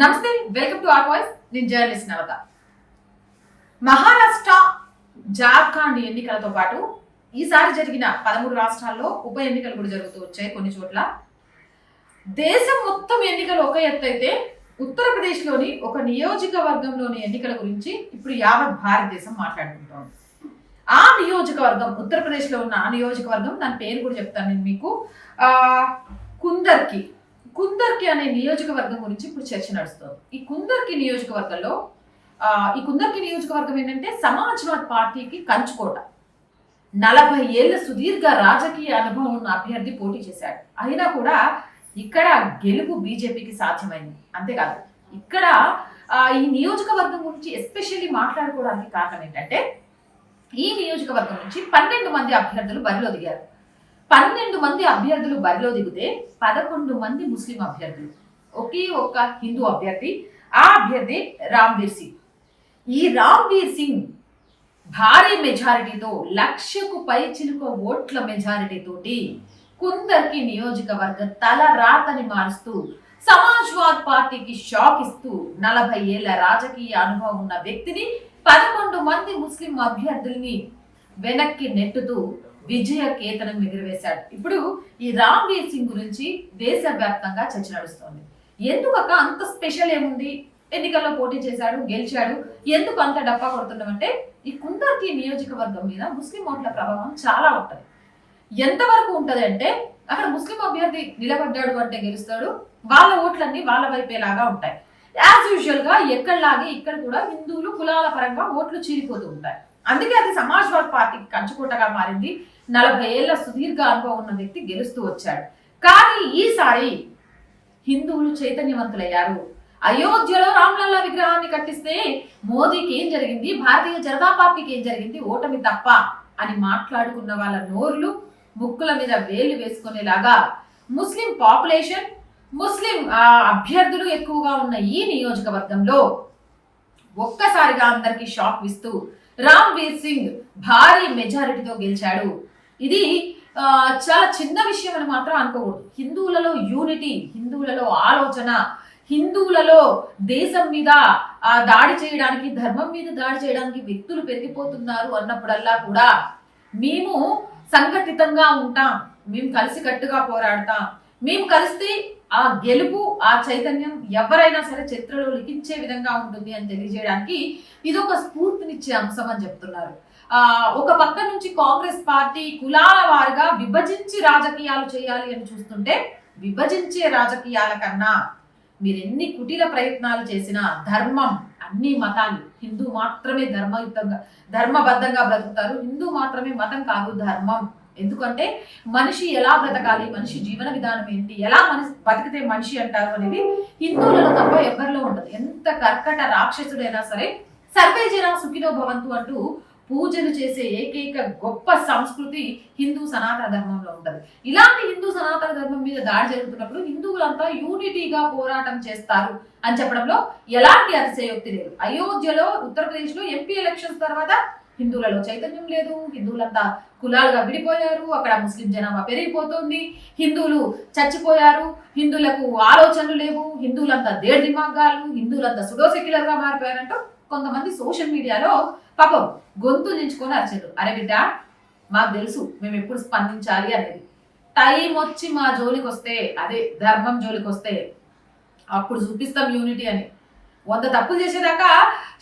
నమస్తే welcome to R voice నేను journalist Navata. Maharashtra Jharkhand ఎన్నికలతో పాటు ఈసారి జరిగిన పదమూడు రాష్ట్రాల్లో ఉప ఎన్నికలు కూడా జరుగుతూ వచ్చాయి కొన్ని చోట్ల. దేశం మొత్తం ఎన్నికలు ఒక ఎత్తు అయితే ఉత్తరప్రదేశ్లోని ఒక నియోజకవర్గంలోని ఎన్నికల గురించి ఇప్పుడు యావత్ భారతదేశం మాట్లాడుకుంటోంది. ఆ నియోజకవర్గం ఉత్తరప్రదేశ్లో ఉన్న ఆ నియోజకవర్గం దాని పేరు కూడా చెప్తాను నేను మీకు. కుందర్కి. కుందర్కి అనే నియోజకవర్గం గురించి ఇప్పుడు చర్చ నడుస్తుంది. ఈ కుందర్కి నియోజకవర్గంలో ఈ కుందర్కి నియోజకవర్గం ఏంటంటే సమాజ్వాద్ పార్టీకి కంచుకోట. నలభై ఏళ్ళ సుదీర్ఘ రాజకీయ అనుభవం ఉన్న అభ్యర్థి పోటీ చేశాడు. అయినా కూడా ఇక్కడ గెలుపు బీజేపీకి సాధ్యమైంది. అంతేకాదు ఇక్కడ ఈ నియోజకవర్గం గురించి ఎస్పెషల్లీ మాట్లాడుకోవడానికి కారణం ఏంటంటే ఈ నియోజకవర్గం నుంచి పన్నెండు మంది అభ్యర్థులు బరిలో దిగారు. పన్నెండు మంది అభ్యర్థులు బరిలో దిగితే పదకొండు మంది ముస్లిం అభ్యర్థులు. ఒకే ఒక్క హిందూ అభ్యర్థి ఆ అభ్యర్థి రామ్వీర్ సింగ్. ఈ రామ్వీర్ సింగ్ భారీ మెజారిటీతో లక్షకు పై చిలుక ఓట్ల మెజారిటీతోటి కుందర్కి నియోజకవర్గ తల రాతని మారుస్తూ సమాజ్వాద్ పార్టీకి షాక్ ఇస్తూ నలభై ఏళ్ళ రాజకీయ అనుభవం ఉన్న వ్యక్తిని పదకొండు మంది ముస్లిం అభ్యర్థుల్ని వెనక్కి నెట్టుతూ విజయ కేతనం ఎగురవేశాడు. ఇప్పుడు ఈ రామ్ వీర్ సింగ్ గురించి దేశవ్యాప్తంగా చర్చ నడుస్తోంది. ఎందుకక్క అంత స్పెషల్ ఏముంది? ఎన్నికల్లో పోటీ చేశాడు గెలిచాడు ఎందుకు అంత డబ్బా కొడుతున్నామంటే ఈ కుందర్కి నియోజకవర్గం మీద ముస్లిం ఓట్ల ప్రభావం చాలా ఉంటుంది. ఎంతవరకు ఉంటుంది అంటే అక్కడ ముస్లిం అభ్యర్థి నిలబడ్డాడు అంటే గెలుస్తాడు వాళ్ళ ఓట్లన్నీ వాళ్ళ వైపేలాగా ఉంటాయి. యాజ్ యూజువల్గా ఎక్కడలాగే ఇక్కడ కూడా హిందువులు కులాల పరంగా ఓట్లు చీలిపోతూ ఉంటాయి. అందుకే అది సమాజ్వాద్ పార్టీకి కంచుకోటగా మారింది. నలభై ఏళ్ళ సుదీర్ఘ అనుభవం ఉన్న వ్యక్తి గెలుస్తూ వచ్చాడు. కానీ ఈసారి హిందువులు చైతన్యవంతులయ్యారు. అయోధ్యలో రామ్లల్లా విగ్రహాన్ని కట్టిస్తే మోదీకి ఏం జరిగింది? భారతీయ జనతా పార్టీకి ఏం జరిగింది? ఓటమి తప్ప అని మాట్లాడుకున్న వాళ్ళ నోర్లు ముక్కుల మీద వేలు వేసుకునేలాగా ముస్లిం పాపులేషన్ ముస్లిం ఆ, అభ్యర్థులు ఎక్కువగా ఉన్న ఈ నియోజకవర్గంలో ఒక్కసారిగా అందరికీ షాక్ ఇస్తూ రామ్ వీర్ సింగ్ భారీ మెజారిటీతో గెలిచాడు. ఇది చాలా చిన్న విషయం అని మాత్రం అనుకోకూడదు. హిందువులలో యూనిటీ హిందువులలో ఆలోచన హిందువులలో దేశం మీద దాడి చేయడానికి ధర్మం మీద దాడి చేయడానికి వ్యక్తులు పెరిగిపోతున్నారు అన్నప్పుడల్లా కూడా మేము సంఘటితంగా ఉంటాం. మేము కలిసికట్టుగా పోరాడతాం. మేము కలిస్తే ఆ గెలుపు ఆ చైతన్యం ఎవరైనా సరే చరిత్రలో లిఖించే విధంగా ఉంటుంది అని తెలియజేయడానికి ఇది ఒక స్ఫూర్తినిచ్చే అంశం అని చెప్తున్నారు. ఆ ఒక పక్క నుంచి కాంగ్రెస్ పార్టీ కులాల వారుగా విభజించి రాజకీయాలు చేయాలి అని చూస్తుంటే విభజించే రాజకీయాల కన్నా మీరు ఎన్ని కుటిల ప్రయత్నాలు చేసినా ధర్మం అన్ని మతాలు హిందూ మాత్రమే ధర్మయుతంగా ధర్మబద్ధంగా బ్రతుకుతారు. హిందూ మాత్రమే మతం కాదు ధర్మం. ఎందుకంటే మనిషి ఎలా బ్రతకాలి? మనిషి జీవన విధానం ఏంటి? ఎలా మనిషి బతికితే మనిషి అంటారు అనేది హిందువులలో తప్ప ఎవరిలో ఉండదు. ఎంత కర్కట రాక్షసుడైనా సరే సర్వే జన సుఖినో భవంతు అంటూ పూజలు చేసే ఏకైక గొప్ప సంస్కృతి హిందూ సనాతన ధర్మంలో ఉంటుంది. ఇలాంటి హిందూ సనాతన ధర్మం మీద దాడి జరుగుతున్నప్పుడు హిందువులంతా యూనిటీగా పోరాటం చేస్తారు అని చెప్పడంలో ఎలాంటి అతిశయోక్తి లేదు. అయోధ్యలో ఉత్తరప్రదేశ్లో ఎంపీ ఎలక్షన్స్ తర్వాత హిందువులలో చైతన్యం లేదు హిందువులంతా కులాలుగా విడిపోయారు అక్కడ ముస్లిం జనాభా పెరిగిపోతుంది హిందువులు చచ్చిపోయారు హిందువులకు ఆలోచనలు లేవు హిందువులంతా దేడ్ దిమాగాలు హిందువులంతా సుడోసెక్యులర్గా మారిపోయారంటూ కొంతమంది సోషల్ మీడియాలో పాపం గొంతు నించుకొని అరిచారు. అరే బిడ్డ మాకు తెలుసు మేము ఎప్పుడు స్పందించాలి అనేది. టైం వచ్చి మా జోలికి వస్తే అదే ధర్మం జోలికి వస్తే అప్పుడు చూపిస్తాం యూనిటీ అని. వంద తప్పులు చేసేదాకా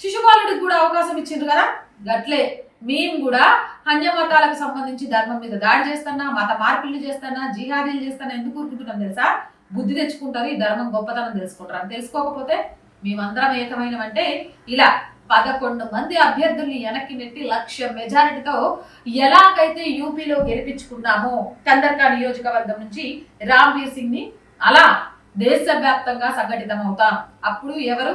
శిశుపాలుడికి కూడా అవకాశం ఇచ్చిండ్రు కదా? గట్లే మేము కూడా అన్య మతాలకు సంబంధించి ధర్మం మీద దాడి చేస్తానా మత మార్పిళ్ళు చేస్తానా జిహాదీలు చేస్తానా ఎందుకు ఊరుకుంటున్నాం తెలుసా? బుద్ధి తెచ్చుకుంటారు ఈ ధర్మం గొప్పతనం తెలుసుకుంటారు. అని తెలుసుకోకపోతే మేమందరం ఏకమైనమంటే ఇలా పదకొండు మంది అభ్యర్థుల్ని వెనక్కి నెట్టి లక్ష మెజారిటీతో ఎలాగైతే యూపీలో గెలిపించుకున్నామో కందర్కా నియోజకవర్గం నుంచి రామ్వీర్ సింగ్ని అలా దేశవ్యాప్తంగా సంఘటితం అవుతాం అప్పుడు ఎవరు?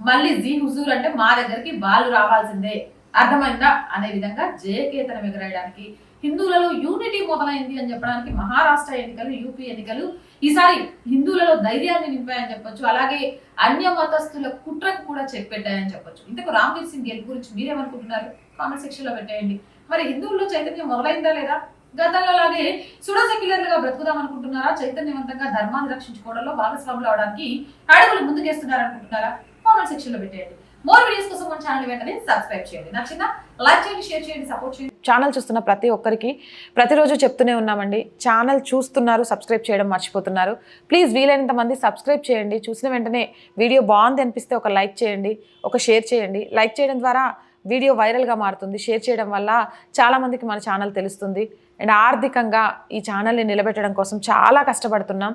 మళ్ళీ జీ హుజూర్ అంటే మా దగ్గరికి వాళ్ళు రావాల్సిందే. అర్థమైందా? అనే విధంగా జయకేతనం ఎగరేయడానికి హిందువులలో యూనిటీ మొదలైంది అని చెప్పడానికి మహారాష్ట్ర ఎన్నికలు యూపీ ఎన్నికలు ఈసారి హిందువులలో ధైర్యాన్ని నింపాయని చెప్పొచ్చు. అలాగే అన్య మతస్థుల కుట్రకు కూడా చెక్ పెట్టాయని చెప్పొచ్చు. ఇంతకు రామ్వీర్ సింగ్ గెలుపు గురించి మీరేమనుకుంటున్నారు? కామెంట్ సెక్షన్లో పెట్టేయండి. మరి హిందువుల్లో చైతన్యం మొదలైందా లేదా? గతంలో లాగే సుడో సెక్యులర్లుగా బ్రతుకుదాం అనుకుంటున్నారా? చైతన్యవంతంగా ధర్మాన్ని రక్షించుకోవడంలో భాగస్వాములు అవడానికి అడుగులు ముందుకేస్తున్నారనుకుంటున్నారా? కామెంట్ సెక్షన్లో పెట్టేయండి. మోర్ వీడియోస్ కోసం మన ఛానల్ వెంటనే సబ్స్క్రైబ్ చేయండి. నచ్చిన లైక్ చేయండి షేర్ చేయండి సపోర్ట్ చేయండి. ఛానల్ చూస్తున్న ప్రతి ఒక్కరికి ప్రతిరోజు చెప్తూనే ఉన్నామండి. ఛానల్ చూస్తున్నారు సబ్స్క్రైబ్ చేయడం మర్చిపోతున్నారు. ప్లీజ్ వీలైనంత మంది సబ్స్క్రైబ్ చేయండి. చూసిన వెంటనే వీడియో బాగుంది అనిపిస్తే ఒక లైక్ చేయండి ఒక షేర్ చేయండి. లైక్ చేయడం ద్వారా వీడియో వైరల్గా మారుతుంది. షేర్ చేయడం వల్ల చాలామందికి మన ఛానల్ తెలుస్తుంది. అండ్ ఆర్థికంగా ఈ ఛానల్ని నిలబెట్టడం కోసం చాలా కష్టపడుతున్నాం.